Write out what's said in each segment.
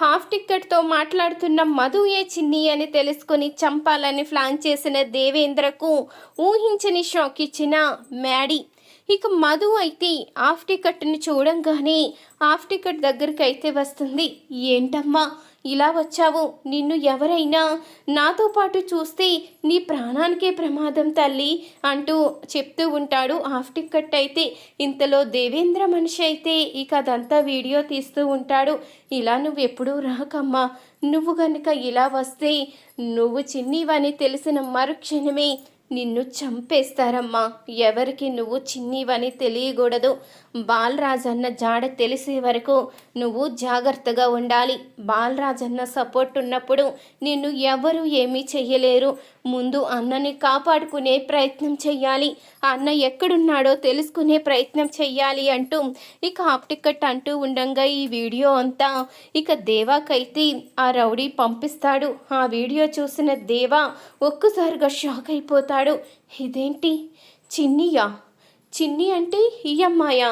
Half టిక్కెట్తో మాట్లాడుతున్న మధు ఏ చిన్ని అని తెలుసుకొని చంపాలని ప్లాన్ చేసిన దేవేంద్రకు ఊహించని షాక్ ఇచ్చిన మ్యాడీ. ఇక మధు అయితే హాఫ్ టికెట్ని చూడంగానే హాఫ్ టికెట్ దగ్గరికి అయితే వస్తుంది. ఏంటమ్మా ఇలా వచ్చావు? నిన్ను ఎవరైనా నాతో పాటు చూస్తే నీ ప్రాణానికే ప్రమాదం తల్లి అంటూ చెప్తూ ఉంటాడు హాఫ్ టికెట్ అయితే. ఇంతలో దేవేంద్ర మనిషి అయితే ఇక అదంతా వీడియో తీస్తూ ఉంటాడు. ఇలా నువ్వు ఎప్పుడూ రాకమ్మా. నువ్వు గనుక ఇలా వస్తే నువ్వు చిన్నివని తెలిసిన మరుక్షణమే నిన్ను చంపేస్తారమ్మా. ఎవరికి నువ్వు చిన్నివని తెలియకూడదు. బాలరాజన్న జాడ తెలిసే వరకు నువ్వు జాగ్రత్తగా ఉండాలి. బాలరాజన్న సపోర్ట్ ఉన్నప్పుడు నిన్ను ఎవరు ఏమీ చెయ్యలేరు. ముందు అన్నని కాపాడుకునే ప్రయత్నం చెయ్యాలి. అన్న ఎక్కడున్నాడో తెలుసుకునే ప్రయత్నం చెయ్యాలి అంటూ ఇక ఆప్టికట్ అంటూ ఉండంగా ఈ వీడియో అంతా. ఇక దేవాకైతే ఆ రౌడీ పంపిస్తాడు. ఆ వీడియో చూసిన దేవా ఒక్కసారిగా షాక్ అయిపోతాడు. ఇదేంటి? చిన్నియా? చిన్ని అంటే ఈ అమ్మాయా?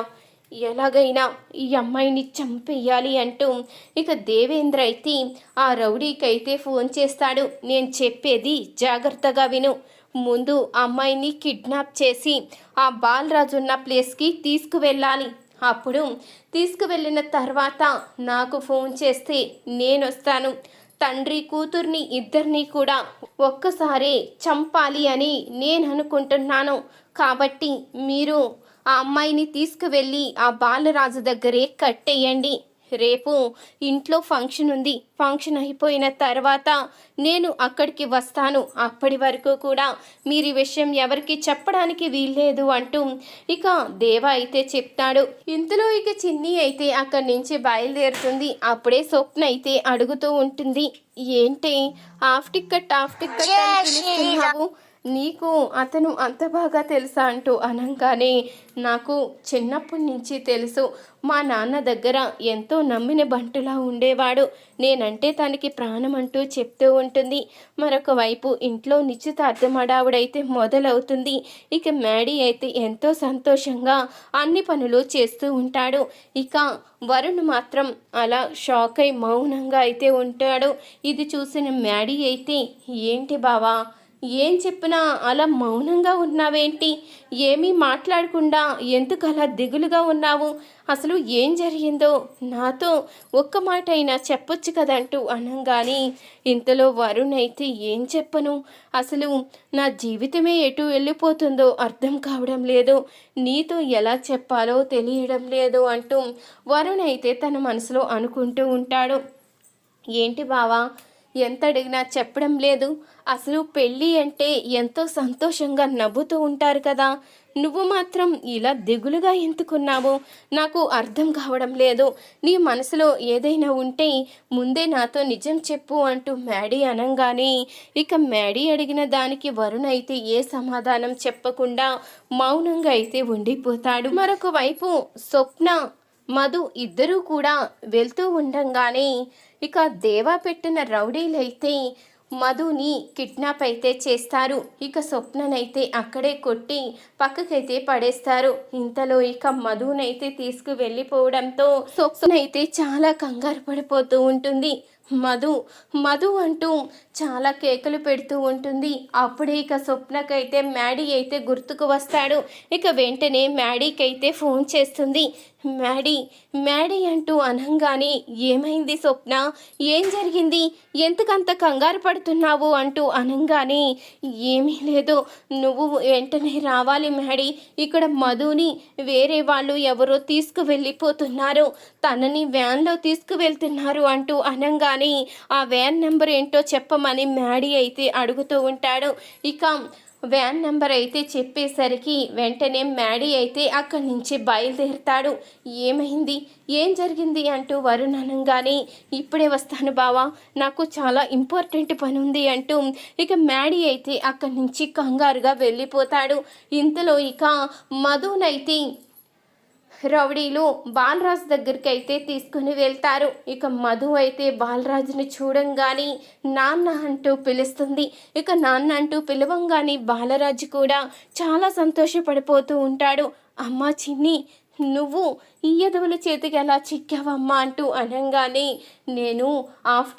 ఎలాగైనా ఈ అమ్మాయిని చంపేయాలి అంటూ ఇక దేవేంద్ర అయితే ఆ రౌడీకైతే ఫోన్ చేస్తాడు. నేను చెప్పేది జాగ్రత్తగా విను. ముందు అమ్మాయిని కిడ్నాప్ చేసి ఆ బాలరాజు ఉన్న ప్లేస్కి తీసుకువెళ్ళాలి. అప్పుడు తీసుకువెళ్ళిన తర్వాత నాకు ఫోన్ చేస్తే నేను వస్తాను తండ్రి కూతుర్ని ఇద్దరిని కూడా ఒక్కసారి చంపాలి అని నేను అనుకుంటున్నాను. కాబట్టి మీరు ఆ అమ్మాయిని తీసుకువెళ్ళి ఆ బాలరాజు దగ్గరే కట్టేయండి. రేపు ఇంట్లో ఫంక్షన్ ఉంది. ఫంక్షన్ అయిపోయిన తర్వాత నేను అక్కడికి వస్తాను. అప్పటి వరకు కూడా మీరు ఈ విషయం ఎవరికి చెప్పడానికి వీల్లేదు అంటూ ఇక దేవ అయితే చెప్తాడు. ఇంతలో ఇక చిన్ని అయితే అక్కడి నుంచి బయలుదేరుతుంది. అప్పుడే స్వప్న అయితే అడుగుతూ ఉంటుంది. ఏంటి? హాఫ్ టిక్కెట్ హాఫ్ టిక్కెట్ అని పిలుస్తున్నావు. నీకు అతను అంత బాగా తెలుసా అంటూ అనగానే నాకు చిన్నప్పటి నుంచి తెలుసు. మా నాన్న దగ్గర ఎంతో నమ్మిన బంటులా ఉండేవాడు. నేనంటే తనకి ప్రాణం అంటూ చెప్తూ ఉంటుంది. మరొక వైపు ఇంట్లో నిశ్చితార్థమడావుడైతే మొదలవుతుంది. ఇక మ్యాడీ అయితే ఎంతో సంతోషంగా అన్ని పనులు చేస్తూ ఉంటాడు. ఇక వరుణ్ మాత్రం అలా షాక్ అయి మౌనంగా అయితే ఉంటాడు. ఇది చూసిన మ్యాడీ అయితే ఏంటి బావా ఏం చెప్పినా అలా మౌనంగా ఉన్నావేంటి? ఏమీ మాట్లాడకుండా ఎందుకు అలా దిగులుగా ఉన్నావు? అసలు ఏం జరిగిందో? నాతో ఒక్క మాట అయినా చెప్పొచ్చు కదంటూ అనగానే ఇంతలో వరుణ్ అయితే ఏం చెప్పను? అసలు నా జీవితమే ఎటు వెళ్ళిపోతుందో అర్థం కావడం లేదు. నీతో ఎలా చెప్పాలో తెలియడం లేదు అంటూ వరుణ్ అయితే తన మనసులో అనుకుంటూ ఉంటాడు. ఏంటి బావా? ఎంత అడిగినా చెప్పడం లేదు. అసలు పెళ్ళి అంటే ఎంతో సంతోషంగా నవ్వుతూ ఉంటారు కదా. నువ్వు మాత్రం ఇలా దిగులుగా ఎందుకున్నావు? నాకు అర్థం కావడం లేదు. నీ మనసులో ఏదైనా ఉంటే ముందే నాతో నిజం చెప్పు అంటూ మ్యాడీ అనగానే ఇక మ్యాడీ అడిగిన దానికి వరుణ్ అయితే ఏ సమాధానం చెప్పకుండా మౌనంగా అయితే ఉండిపోతాడు. మరొక వైపు స్వప్న మధు ఇద్దరూ కూడా వెళ్తూ ఉండంగానే ఇక దేవా పెట్టిన రౌడీలైతే మధుని కిడ్నాప్ అయితే చేస్తారు. ఇక స్వప్ననైతే అక్కడే కొట్టి పక్కకైతే పడేస్తారు. ఇంతలో ఇక మధునైతే తీసుకు వెళ్ళిపోవడంతో స్వప్నైతే చాలా కంగారు పడిపోతూ ఉంటుంది. మధు మధు అంటూ చాలా కేకలు పెడుతూ ఉంటుంది. అప్పుడే ఇక స్వప్నకైతే మ్యాడీ అయితే గుర్తుకు వస్తాడు. ఇక వెంటనే మ్యాడీకి అయితే ఫోన్ చేస్తుంది. మ్యాడీ మ్యాడీ అంటూ అనంగానే ఏమైంది స్వప్న? ఏం జరిగింది? ఎందుకంత కంగారు పడుతున్నావు? అంటూ అనంగానే ఏమీ లేదు. నువ్వు వెంటనే రావాలి మ్యాడీ. ఇక్కడ మధుని వేరే వాళ్ళు ఎవరో తీసుకువెళ్ళిపోతున్నారు. తనని వ్యాన్లో తీసుకువెళ్తున్నారు అంటూ అనంగా కానీ ఆ వ్యాన్ నెంబర్ ఏంటో చెప్పమని మ్యాడీ అయితే అడుగుతూ ఉంటాడు. ఇక వ్యాన్ నెంబర్ అయితే చెప్పేసరికి వెంటనే మ్యాడీ అయితే అక్కడి నుంచి బయలుదేరుతాడు. ఏమైంది? ఏం జరిగింది అంటూ వరుణ్ అనగానే ఇప్పుడే వస్తాను బావా నాకు చాలా ఇంపార్టెంట్ పని ఉంది అంటూ ఇక మ్యాడీ అయితే అక్కడి నుంచి కంగారుగా వెళ్ళిపోతాడు. ఇంతలో ఇక మధునైతే రౌడీలు బాలరాజు దగ్గరికి అయితే తీసుకుని వెళ్తారు. ఇక మధు అయితే బాలరాజుని చూడంగానే నాన్న అంటూ పిలుస్తుంది. ఇక నాన్న అంటూ పిలవంగానే బాలరాజు కూడా చాలా సంతోషపడిపోతూ ఉంటాడు. అమ్మా చిన్ని నువ్వు ఈ ఎదవుల చేతికి ఎలా చిక్కావమ్మా అంటూ అనగానే నేను హాఫ్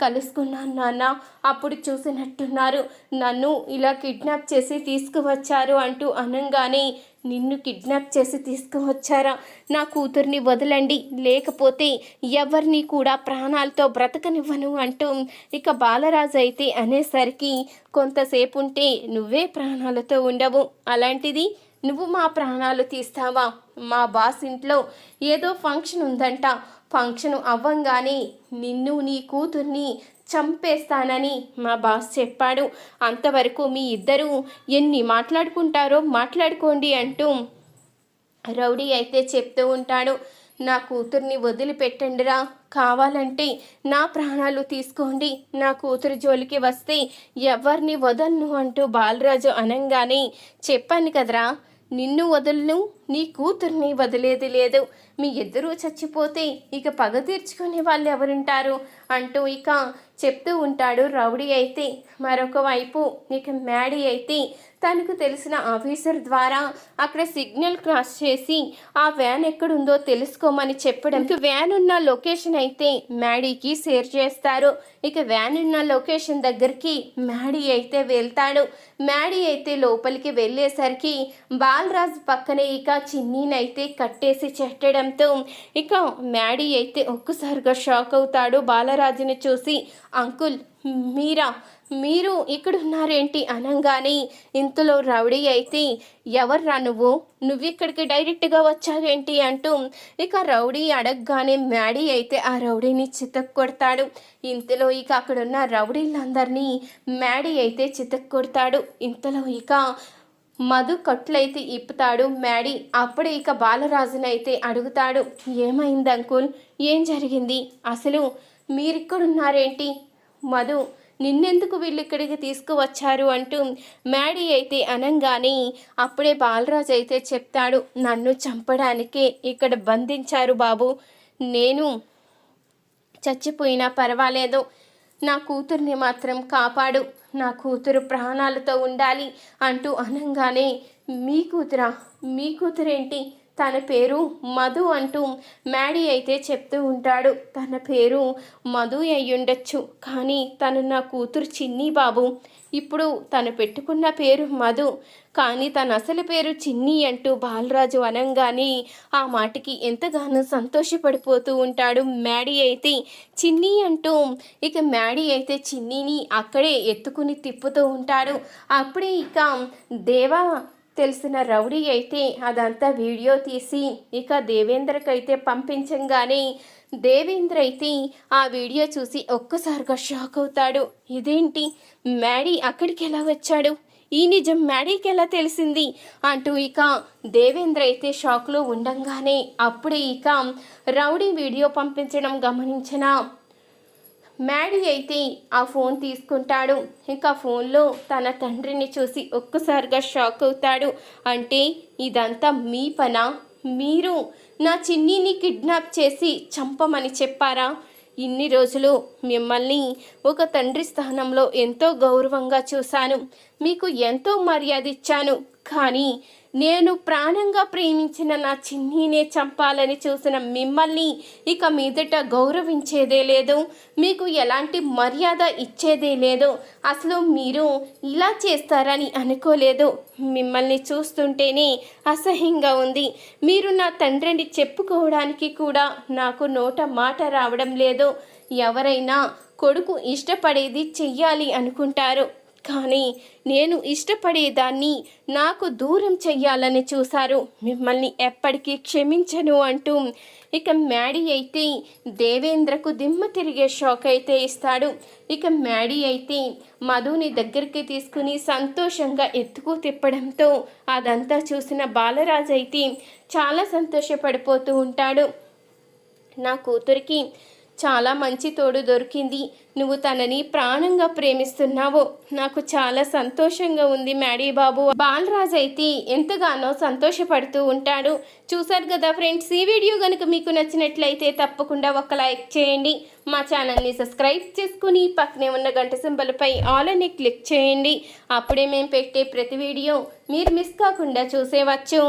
కలుసుకున్నాను నాన్న అప్పుడు చూసినట్టున్నారు. నన్ను ఇలా కిడ్నాప్ చేసి తీసుకువచ్చారు అంటూ అనగానే నిన్ను కిడ్నాప్ చేసి తీసుకువచ్చారా? నా కూతుర్ని వదలండి. లేకపోతే ఎవరిని కూడా ప్రాణాలతో బ్రతకనివ్వను అంటూ ఇక బాలరాజు అయితే అనేసరికి కొంతసేపు ఉంటే నువ్వే ప్రాణాలతో ఉండవు. అలాంటిది నువ్వు మా ప్రాణాలు తీస్తావా? మా బాస్ ఇంట్లో ఏదో ఫంక్షన్ ఉందంట. ఫంక్షన్ అవ్వంగానే నిన్ను నీ కూతుర్ని చంపేస్తానని మా బాస్ చెప్పాడు. అంతవరకు మీ ఇద్దరూ ఎన్ని మాట్లాడుకుంటారో మాట్లాడుకోండి అంటూ రౌడీ అయితే చెప్తూ ఉంటాడు. నా కూతుర్ని వదిలిపెట్టండిరా. కావాలంటే నా ప్రాణాలు తీసుకోండి. నా కూతురు జోలికి వస్తే ఎవరిని వదలను అంటూ బాలరాజు అనంగానే చెప్పాను కదరా. నిన్ను వదలను నీ కూతుర్ని వదిలేది లేదు. మీ ఇద్దరూ చచ్చిపోతే ఇక పగ తీర్చుకునే వాళ్ళు ఎవరుంటారు? అంటూ ఇక చెప్తూ ఉంటాడు రౌడీ అయితే. మరొక వైపు ఇక మ్యాడీ అయితే తనకు తెలిసిన ఆఫీసర్ ద్వారా అక్కడ సిగ్నల్ క్రాస్ చేసి ఆ వ్యాన్ ఎక్కడుందో తెలుసుకోమని చెప్పడం. ఇక వ్యాన్ ఉన్న లొకేషన్ అయితే మ్యాడీకి షేర్ చేస్తారు. ఇక వ్యాన్ ఉన్న లొకేషన్ దగ్గరికి మ్యాడీ అయితే వెళ్తాడు. మ్యాడీ అయితే లోపలికి వెళ్ళేసరికి బాలరాజ్ పక్కనే ఇక ఇంకా చిన్నీనైతే కట్టేసి చెట్టడంతో ఇక మ్యాడీ అయితే ఒక్కసారిగా షాక్ అవుతాడు బాలరాజుని చూసి అంకుల్ మీరా? మీరు ఇక్కడున్నారేంటి? అనగానే ఇంతలో రౌడీ అయితే ఎవర్రా నువ్వు? నువ్వు ఇక్కడికి డైరెక్ట్గా వచ్చావేంటి? అంటూ ఇక రౌడీ అడగగానే మ్యాడీ అయితే ఆ రౌడీని చితక్ కొడతాడు. ఇంతలో ఇక అక్కడున్న రౌడీలందరినీ మ్యాడీ అయితే చితక్ కొడతాడు. ఇంతలో ఇక మధు కట్లయితే ఇప్పుతాడు. మ్యాడీ అప్పుడు ఇక బాలరాజునైతే అడుగుతాడు. ఏమైంది అంకుల్? ఏం జరిగింది? అసలు మీరిక్కడున్నారేంటి? మధు నిన్నెందుకు వీళ్ళు ఇక్కడికి తీసుకువచ్చారు అంటూ మ్యాడీ అయితే అనంగానే అప్పుడే బాలరాజు అయితే చెప్తాడు. నన్ను చంపడానికే ఇక్కడ బంధించారు బాబు. నేను చచ్చిపోయినా పర్వాలేదు. నా కూతుర్ని మాత్రం కాపాడు. నా కూతురు ప్రాణాలతో ఉండాలి అంటూ అనంగానే మీ కూతురా? మీ కూతురేంటి? తన పేరు మధు అంటూ మ్యాడీ అయితే చెప్తూ ఉంటాడు. తన పేరు మధు అయ్యుండొచ్చు కానీ తను నా కూతురు చిన్ని బాబు. ఇప్పుడు తను పెట్టుకున్న పేరు మధు కానీ తన అసలు పేరు చిన్ని అంటూ బాలరాజు అనంగానే ఆ మాటకి ఎంతగానో సంతోషపడిపోతూ ఉంటాడు మ్యాడీ అయితే. చిన్ని అంటూ ఇక మ్యాడీ అయితే చిన్నిని అక్కడే ఎత్తుకుని తిప్పుతూ ఉంటాడు. అప్పుడే ఇక దేవా తెలిసిన రౌడీ అయితే అదంతా వీడియో తీసి ఇక దేవేంద్రకైతే పంపించంగానే దేవేంద్ర అయితే ఆ వీడియో చూసి ఒక్కసారిగా షాక్ అవుతాడు. ఇదేంటి? మ్యాడీ అక్కడికి ఎలా వచ్చాడు? ఈ నిజం మ్యాడీకి ఎలా తెలిసింది? అంటూ ఇక దేవేంద్ర అయితే షాక్లో ఉండంగానే అప్పుడే ఇక రౌడీ వీడియో పంపించడం గమనించిన మ్యాడీ అయితే ఆ ఫోన్ తీసుకుంటాడు. ఇంకా ఫోన్లో తన తండ్రిని చూసి ఒక్కసారిగా షాక్ అవుతాడు. అంటే ఇదంతా మీ పనా? మీరు నా చిన్నీని కిడ్నాప్ చేసి చంపమని చెప్పారా? ఇన్ని రోజులు మిమ్మల్ని ఒక తండ్రి స్థానంలో ఎంతో గౌరవంగా చూశాను. మీకు ఎంతో మర్యాద ఇచ్చాను. కానీ నేను ప్రాణంగా ప్రేమించిన నా చిన్నీనే చంపాలని చూసిన మిమ్మల్ని ఇక మీదట గౌరవించేదే లేదు. మీకు ఎలాంటి మర్యాద ఇచ్చేదే లేదు. అసలు మీరు ఇలా చేస్తారని అనుకోలేదు. మిమ్మల్ని చూస్తుంటేనే అసహ్యంగా ఉంది. మీరు నా తండ్రిని చెప్పుకోవడానికి కూడా నాకు నోట మాట రావడం లేదు. ఎవరైనా కొడుకు ఇష్టపడేది చెయ్యాలి అనుకుంటారు. కానీ నేను ఇష్టపడేదాన్ని నాకు దూరం చెయ్యాలని చూశారు. మిమ్మల్ని ఎప్పటికీ క్షమించను అంటూ ఇక మ్యాడీ అయితే దేవేంద్రకు దిమ్మ తిరిగే షాక్ అయితే ఇస్తాడు. ఇక మ్యాడీ అయితే మధుని దగ్గరికి తీసుకుని సంతోషంగా ఎత్తుకు తిప్పడంతో అదంతా చూసిన బాలరాజు అయితే చాలా సంతోషపడిపోతూ ఉంటాడు. నా కూతురికి చాలా మంచి తోడు దొరికింది. నువ్వు తనని ప్రాణంగా ప్రేమిస్తున్నావు. నాకు చాలా సంతోషంగా ఉంది మ్యాడీ బాబు. బాలరాజ్ అయితే ఎంతగానో సంతోషపడుతూ ఉంటాడు. చూశారు కదా ఫ్రెండ్స్ ఈ వీడియో కనుక మీకు నచ్చినట్లయితే తప్పకుండా ఒక లైక్ చేయండి. మా ఛానల్ని సబ్స్క్రైబ్ చేసుకుని పక్కనే ఉన్న గంట సింబల్పై ఆల్ అని క్లిక్ చేయండి. అప్పుడే మేము పెట్టే ప్రతి వీడియో మీరు మిస్ కాకుండా చూసేవచ్చు.